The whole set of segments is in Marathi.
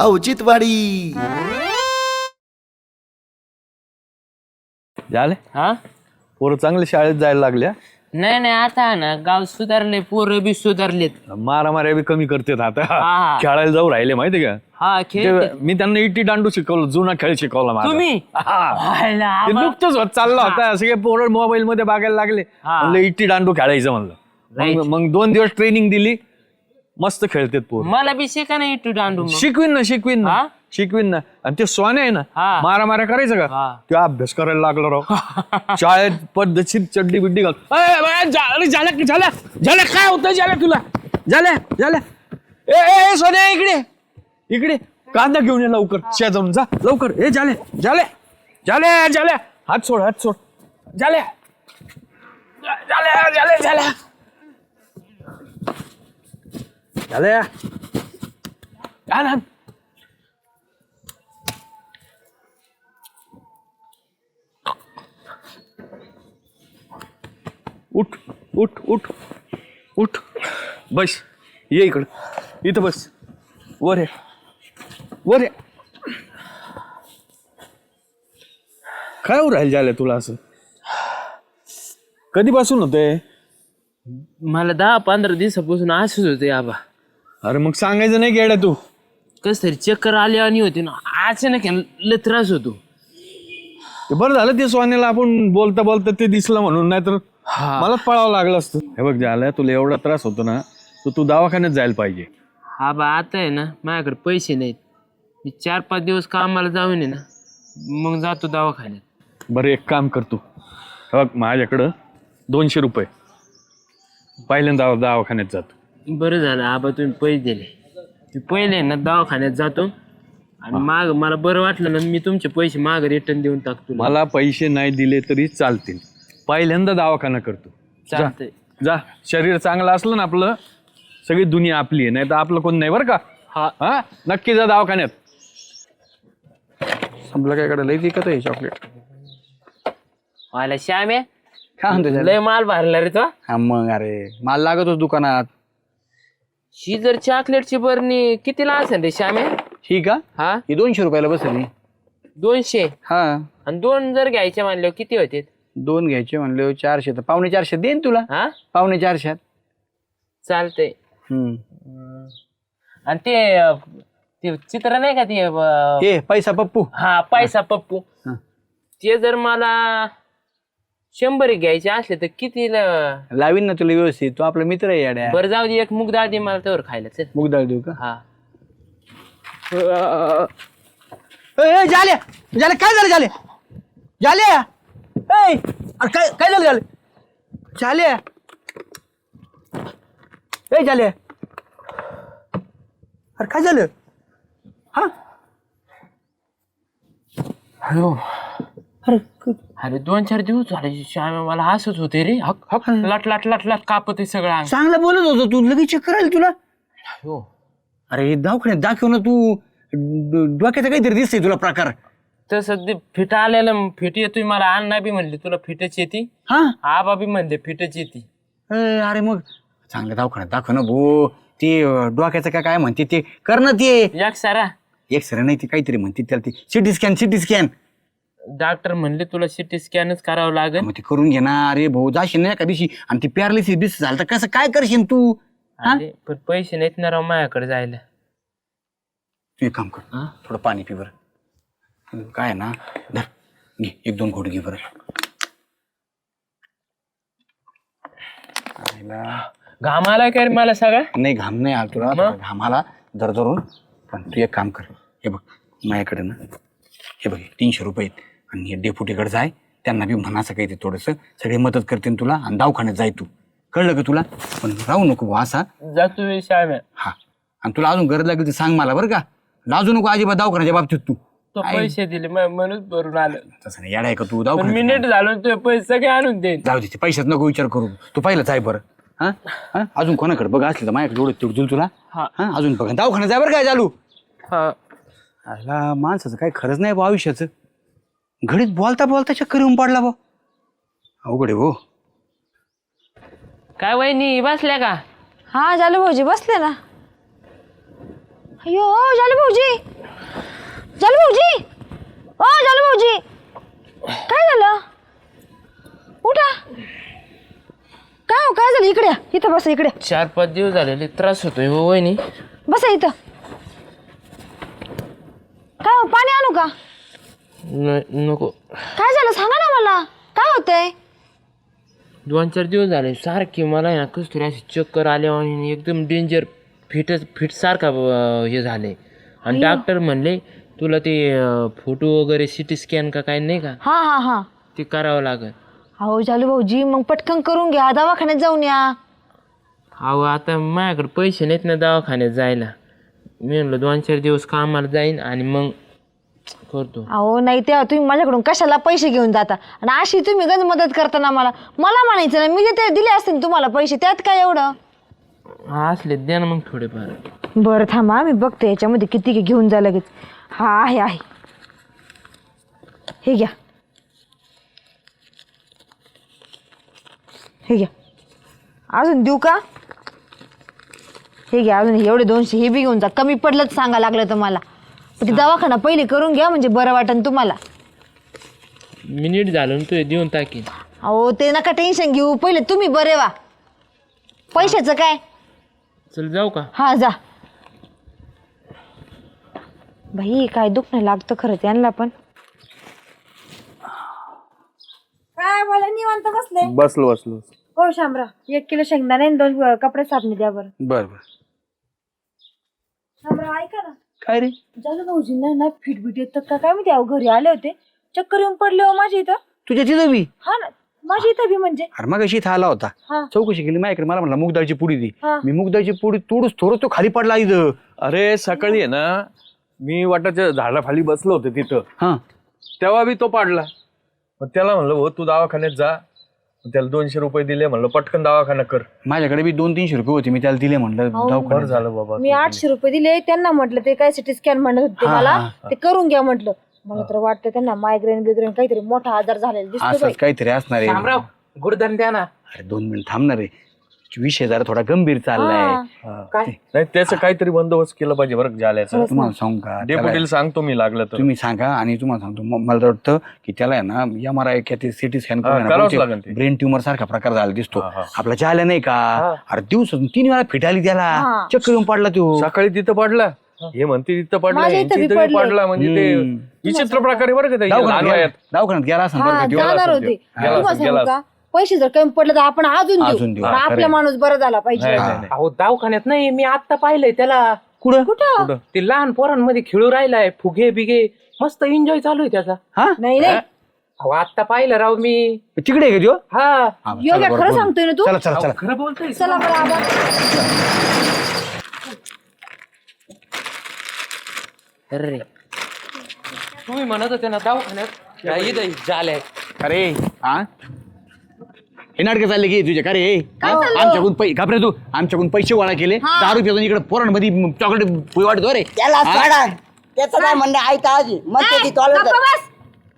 औचित्यवाडी. झाले? हा? पोरं चांगले शाळेत जायला लागल्या? नाही नाही आता ना गाव सुधारले पोरं बी सुधारलेत. मारामाऱ्या बी कमी करतात आता. हा. खेळायला जाऊ राहिले माहिती का? हा खेळ ते- मी त्यांना इटी दांडू शिकवलं जुना खेळ शिकवला माझा. तुम्ही? हा. व्हायला ते आबा. नुकतंच होत चाललं होता. सगळे पोरं मोबाईल मध्ये बघायला लागले. हा. म्हणलं इटी दांडू खेळायचं म्हणलं. मग- मग दोन दिवस ट्रेनिंग दिली. मस्त खेळतात पोर. मला बी शिका नाही इटू दांडू मग. शिकवीन ना शिकवीन ना. हा? शिकवीन ना. आणि ते सोने आहे ना हा. मारा मारा करायचं का. ते अभ्यास करायला लागला राव. शाळेत पद्धतशीर चड्डी बिड्डी घाल. अय, बाय, जा- अरे, झालं की- झालं. झालं काय होतं झालं तुला? झालं झालं. ए ए, ए सोन्या इकडे. इकडे. कांदा घेऊन ये लवकर. शेजारून जा. लवकर. ए झाले झाले. झाले झाले. हात सोड हात सोड. झाले. झाले झाले झाले. झाले आण, आण. उठ उठ उठ उठ बस ये इकडं इथं बस वर ये वर ये काय होऊ राहील झालं तुला असं कधीपासून होतंय मला दहा पंधरा दिवसापासून असंच होते आबा अरे मग सांगायचं नाही गेड्या तू. कस तरी चक्कर आली आणि होती ना अचानक आहे ना, लय त्रास होतो. ते बरं झालं ते सोन्याला आपण बोलता बोलता ते दिसलं म्हणून नाही तर मलाच पळावं लागलं असतं. हे बघ झालं तुला एवढा त्रास होतो ना तर तू दवाखान्यात जायला पाहिजे. आबा आता आहे ना माझ्याकडे पैसे नाहीत. मी चार पाच दिवस कामाला जाऊन आहे ना मग जातो दवाखान्यात. बरं एक काम करतो हे बघ माझ्याकडं दोनशे रुपये. पहिल्यांदा दवाखान्यात जातो. बरं झालं आबा तुम्ही पैसे दिले. मी पहिले ना दवाखान्यात जातो आणि माग मला बरं वाटलं ना मी तुमचे पैसे माग रिटर्न देऊन टाकतो मला पैसे नाही दिले तरी चालतील. पहिल्यांदा दवाखाना करतो. चालतंय. जा. शरीर चांगलं असलं ना आपलं सगळी दुनिया आपली आहे. नाही तर आपलं कोण नाही बरं का? हा. हा? नक्की जा दवाखान्यात. संपलं काय कडे लई विकत आहे चॉकलेट मला श्याम आहे? काय म्हणतो त्याला? लय माल भरला रे तो. हा मग अरे माल लागतोच दुकानात. ही जर चॉकलेटची बरणी कितीला असेल रे श्याम? ही का? हा? ही दोनशे रुपयाला बसली दोनशे? हा. आणि दोन जर घ्यायचे म्हणले किती होते दोन घ्यायचे म्हणले चारशे. तर पावणे चारशे देईन तुला. हा? पावणे चारशे चालतंय. आणि ते अं, ते चित्र नाही का ते अं, हे पैसा पप्पू. हा पैसा पप्पू. हा. ते जर मला शंभर एक घ्यायचे असले तर किती लावीन ना तुला व्यवस्थित. तू आपला मित्र आहे याड्या. बरं जाऊ दे एक मुग डाळ दे मला तर खायला. चल. मुगदाळ देऊ का? हा. ए, झाले झाले काय झालं झाले झाले ए, अरे काय काय झालं झाले झाले ए झाले अरे काय झालं? हा? अरे क- अरे दोन चार दिवस झाले श्याम मला हसत होते रे. हक हक लाट लाट लाट लाट कापत सगळं अंग. चांगलं बोलत होतो तू लगेच चक्कर आली तुला. हो. अरे दवाखान्यात दाखव ना तू. ड- डोक्याचा काहीतरी दिसतंय तुला प्रकार. तसं ते फिट आलेलं फिट येतोय मला. अण्णा बी म्हणले तुला फिटच येते. हा? आबा बी म्हणले फिटच येते. ए, अरे मग चांगल्या दवाखान्यात दाखव ना भो. ते अं, डोक्याचं काय काय म्हणते ते. कर ना ते. एक सारा एक्सरे नाही ते काहीतरी म्हणते त्याला ते. CT scan CT scan doctor म्हणले तुला सिटी स्कॅनच करावं लागेल. मग ते करून घे ना. अरे भाऊ जाशील ना एका दिवशी आणि ती पॅरालिसिस बिस झालं तर कसं काय करशील तू? हा? अरे, पण पैसे नाहीत ना राव माझ्याकडे जायला. तू एक काम कर. थोडं पाणी पी बरं. काय आहे ना? धर. घे एक दोन घोट घे बरं. आईला. घाम आला काय रे मला सगळा? नाही घाम नाही आला तुला. थोडा घाम आला दर धरून पण तू एक काम कर. हे बघ माझ्याकडे ना. हे बघ हे तीनशे रुपये आहेत. आणि हे डेपुटीकडे जाय त्यांना बी म्हणाचं काही ते थोडंसं सगळे मदत करतील तुला आणि दवाखान्यात जाय तू. कळलं का तुला? पण राहू नको बुवा असा. जातो श्याम्या हा. आणि तुला अजून गरज लागेल तर सांग मला बरं का. लाजू नको अजिबात दवाखान्याच्या बाबतीत तू. तो पैसे दिले म- म्हणून भरून आलं. तसं नाही येडा आहे का तू? पण दवाखान्यात मिनिट झालो तुझे पैसे सगळे आणून देईन जाऊ दे ते पैशात नको विचार करू. तू पहिलं जाय बरं. हा? हा? अजून कोणाकडे बघ असले तर माझ्याकडे जोडत तेवढं तुला. हा. हा? अजून बघ. दवाखान्यात जाय बरं काय चालू हा. आला माणसाचं काही खरंच नाही बा आयुष्याचं. घडीत बोलता बोलता चक्कर येऊन पडला बा. अवघड आहे हो. काय वहिनी बसल्या का? हा झालं भाऊजी बसले ना. अयो झालं भाऊजी. झालं भाऊजी. ओ झालं भाऊजी. काय झालं? उठा. काय हो काय झालं इकडे? या. इथं बसा इकडे. चार पाच दिवस झालेले त्रास होतोय हो वहिनी. बसा इथं. काय हो पाणी आणू का? नको. काय झालं? सांगा ना मला. काय होतंय? दोन चार दिवस झाले. सारखी मला आहे ना कसं तरी अशी चक्कर आल्या आणि एकदम डेंजर फिटच फिट सारखा अं, हे झाले. आणि डॉक्टर म्हणले तुला ते फोटो वगैरे सिटी स्कॅन का काय नाही का? हा हा हा. ते करावं लागेल. अहो झालं भाऊजी मग पटकन करून घ्या. दवाखान्यात जाऊन या. अहो आता माझ्याकडे पैसे नाहीत ना दवाखान्यात जायला. मी म्हणलं दोन चार दिवस कामाला जाईन आणि मग करतो. अहो नाही तेव्हा तुम्ही माझ्याकडून कशाला पैसे घेऊन जाता? आणि अशी तुम्ही गंज मदत करता ना मला मला म्हणायचं ना मी ते दिले असते ना तुम्हाला पैसे त्यात काय एवढं? हा असले द्या ना मग थोडेफार. बरं थांबा मी बघते याच्यामध्ये किती काय घेऊन जा लगेच. हा आहे आहे. हे घ्या. हे घ्या. अजून देऊ का? हे घ्या अजून एवढे दोनशे हे बी घेऊन जा. कमी पडलं तर सांगा लागलं तर मला. पण ते दवाखाना पहिले करून घ्या म्हणजे बरं वाटेल तुम्हाला. मिनिट झालं ना तू देऊन टाकीन. अहो ते नका टेन्शन घेऊ. पहिले तुम्ही बरे वा पैशाचं काय? चल जाऊ का? हा जा. बाई काय दुखणं लागतं खरंच यांना पण. काय मला निवांत बसले? बसलो बसलो. हो शामरा एक किलो शेंगदाणे आणि दोन अं, कपडे साबणे द्या बरं. बर बर. शामरा काय रे? झालं भाऊजींना ना फिटबिट येतात का? काय माहिती? अहो घरी आले होते. चक्कर येऊन पडले हो माझ्या इथं. तुझ्या तिथं बी? हा ना माझ्या इथं बी म्हणजे. अरे मग अशी इथं आला होता. हा. चौकशी केली माझ्याकडे मला म्हणला मुगदाळची पुडी दे. हा. मी मुगदाळची पुडी तोडूस थोडं तो खाली पडला इथं. अरे सकाळी आहे ना मी वाटाच्या झाडाखाली बसलो होतो तिथं. हा. तेव्हा बी तो पाडला. मग त्याला म्हणलं भाऊ तू दवाखान्यात जा. मग त्याला दोनशे रुपये दिले म्हणलं पटकन दवाखाना कर. माझ्याकडे बी दोन तीनशे रुपये होते मी त्याला दिले म्हणलं बरं दवाखान्यात जा. झालं बाबा. मी आठशे रुपये दिले त्यांना म्हटलं ते काय सिटी स्कॅन म्हणत होते हा, मला हा, ते करून घ्या म्हटलं. मला तर वाटतं त्यांना मायग्रेन बिग्रेन काहीतरी मोठा आजार झालेला दिसतो बाई. असंच काहीतरी असणार आहे. शामराव गुडदान द्या ना. अरे दोन मिनिट थांबणार आहे. विषय जरा थोडा गंभीर चाललाय हा. हा. काय नाही त्याचं काहीतरी बंदोबस्त केलं पाहिजे बरं जाल्याचं तुम्हाला सांगू का त्याला- डेप्युटीला सांगतो मी लागलं तर तुम्ही सांगा आणि तुम्हाला सांगतो म- मला तर वाटतं की त्याला आहे ना M R I CT scan हा, करावंच लागेल ते. ब्रेन ट्युमर सारखा प्रकार झाला दिसतो हा, हा. आपला चाल्या नाही का अरे दिवस तीन वेळा फिटाली त्याला हा. चक्कर येऊन पडला तो सकाळी तिथं पडला हे म्हणते तिथं पडला माझ्या इथं यांच्या बी इथं बी पडलंय. पडला म्हणजे ते हम्म. विचित्र प्रकारे बरं का ते लहान दवाखान्यात वयात. गेला- दवाखान्यात गेला असं हा? जाणार होते. गेला तुम्हाला असेल, सांगू गेला का पैसे जर कमी पडले तर आपण अजून अजून देऊ. देऊ. पण हा, आपला. माणूस बरा झाला पाहिजे. नाही, नाही, नाही. अहो दवाखान्यात नाही मी आता पाहिलंय त्याला. कुठं? कुठं? ते लहान पोरांमध्ये खेळू राहिलाय फुगे बिगे. मस्त एन्जॉय चालू आहे त्याचा. हा? नाही नाही. अहो आता पाहिलं राव मी. तिकडे आहे का त्यो? हा. हा, चला योग्य बरं, खरं. सांगतोय ना तू? चला चला चला. खरं बोलतोय. चला बरं आबा. अरे. तुम्ही म्हणत होते ना दवाखान्यात. या इथं झालंय. अरे हा? हे नाटक चालले की तुझे. का रे? हा? आमच्याकडून पै घाबरे तू? आमच्याकडून पैसे गोळा केले. दारू पिऊन इकडे पोरांमध्ये चॉकलेट वाटतो रे. त्याला सोडा. त्याचं काय म्हणणं ऐकतं आजी म्हणते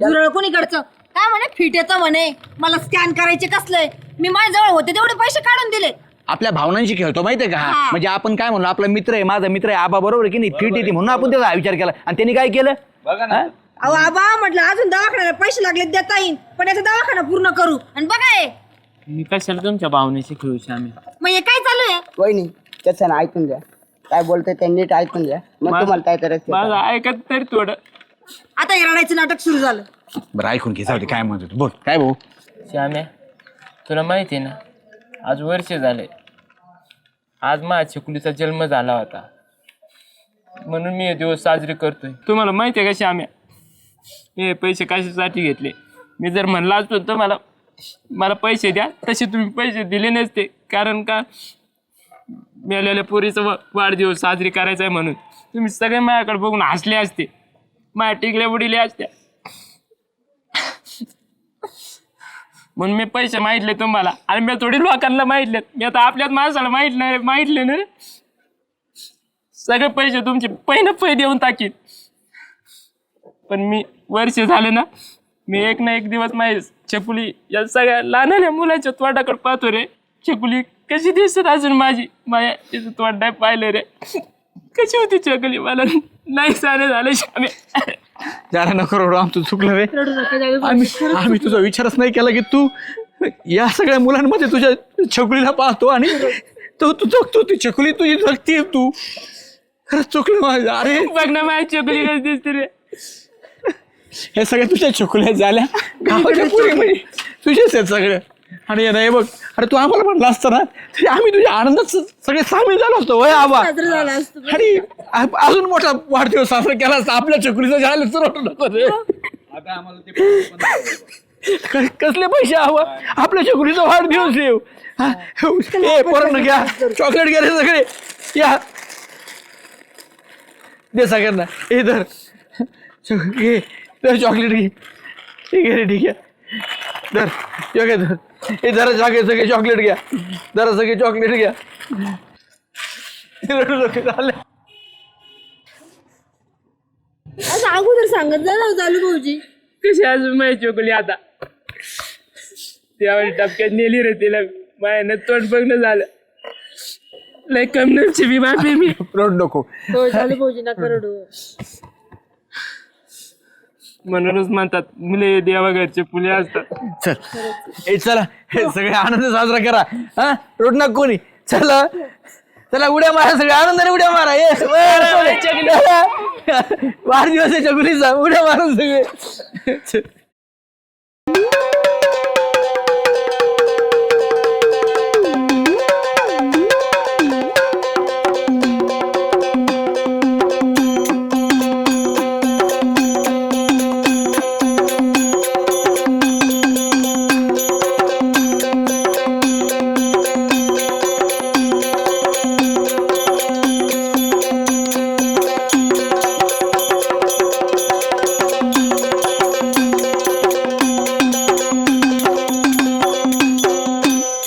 झुरळ कोणीकडचं? काय म्हणे? फिट येतं म्हणे. मला स्कॅन करायचे कसलंय? मी माझ्या जवळ होते तेवढे पैसे काढून दिले. आपल्या भावनांशी खेळतो माहितीये का? हा? हा. म्हणजे आपण काय म्हणलो आपला मित्र आहे माझा मित्र आहे आबा बरोबर आहे की नाही? फिट येते म्हणून आपण त्याचा विचार केला. आणि त्यांनी काय केलं? हा? अहो आबा म्हटलं अजून दवाखान्याला पैसे लागले देता येईल पण याचा दवाखाना पूर्ण करू. आणि बघा हे मी कशाला तुमच्या भावनेशी खेळू श्यामी? मग हे काय चालू आहे? वहिनी त्याचं ना ऐकून घ्या. काय बोलतोय ते नीट ऐकून घ्या. मग तुम्हाला काय करायचं ते. माझं ऐकत तरी थोडं. आता हे रडायचं नाटक सुरू झालं. बरं ऐकून घे जाऊ दे, काय म्हणतो तू? बोल. काय भाऊ? श्याम्या तुला माहिती आहे ना आज वर्ष झाले आज माझ्या चिकुलीचा जन्म झाला होता. म्हणून मी हे दिवस साजरे करतोय. तुम्हाला माहिती आहे का श्याम्या? मी हे पैसे कशासाठी घेतले? मी जर म्हणला असतो तर मला मला पैसे द्या. तसे तुम्ही पैसे दिले नसते. कारण का? मेलेल्या पोरीचा वा- वाढदिवस साजरी करायचा आहे म्हणून. तुम्ही सगळे माझ्याकडे बघून हसले असते. माझ्या टिकल्या बुडिले असत्या. म्हणून मी पैसे माहितले तुम्हाला. आणि मी थोडी लोकांना माहितले मी आता आपल्याच माणसाला माहीत नाही माहितले ना सगळे पैसे तुमचे पहिलं पै देऊन टाकीन. पण मी वर्ष झाले ना मी एक ना एक दिवस माझी चकुली या सगळ्या लहानल्या मुलाच्या तोंडाकडे पाहतो रे. चकुली कशी दिसत अजून माझी? माझ्या तिचं तोंड नाही पाहिलं रे. कशी होती चकली? मला नाही सारे झालं श्याम्या जरा नको रडू आमचं चुकलं रे. आम्ही आम्ही तुझा विचारच नाही केला की तू या सगळ्या मुलांमध्ये तुझ्या छकुलीला पाहतो आणि तू तू जगतो ती छकुली तुझी जगती तू. खरंच चुकलं माझं. अरे. बघ ना माझी चकली कशी दिसते रे. हे सगळे तुझ्या छकुल्या झाल्या. गावाच्या पुरी म्हणजे तुझेच आहेत सगळे. आणि नाही बघ अरे तू आम्हाला म्हणला असतं ना तरी आम्ही तुझ्या आनंदात स- सगळे सामील झालो असतो वय आबा. आणि अजून मोठा वाढदिवस साजरा केला असता आपल्या छकुलीचं झालं तर नको रे. क- कसले पैसे हवं आपल्या छकुलीचा वाढदिवस येऊ हा, ए पोरांनो घ्या. चॉकलेट घ्या रे सगळे. या. दे सगळ्यांना. हे धर. घे. धर चॉकलेट घे ठीक आहे रे ठीक आहे धर यो घे धर हे जरा सगळे सगळे चॉकलेट घ्या जरा सगळे चॉकलेट घ्या रडू नको, झालं. असं अगोदर सांगत जा ना चालू भाऊजी। कशी अजून माझी चोकली आता? त्यावेळी टपक्यात नेली रे तिला. माझ्यानं तोंड बघणं झालं. लय कमनरची बी बापी मी. रडू नको. हो चालू भाऊजी नका रडू. म्हणूनच म्हणतात मुले देवा घरचे फुले असतात चल ए चला हे सगळे आनंद साजरा करा हा रोड ना कोणी चला चला उड्या मारा सगळे आनंदाने उड्या मारा ये वाढदिवस आहे चकुलीचा उड्या मारा सगळे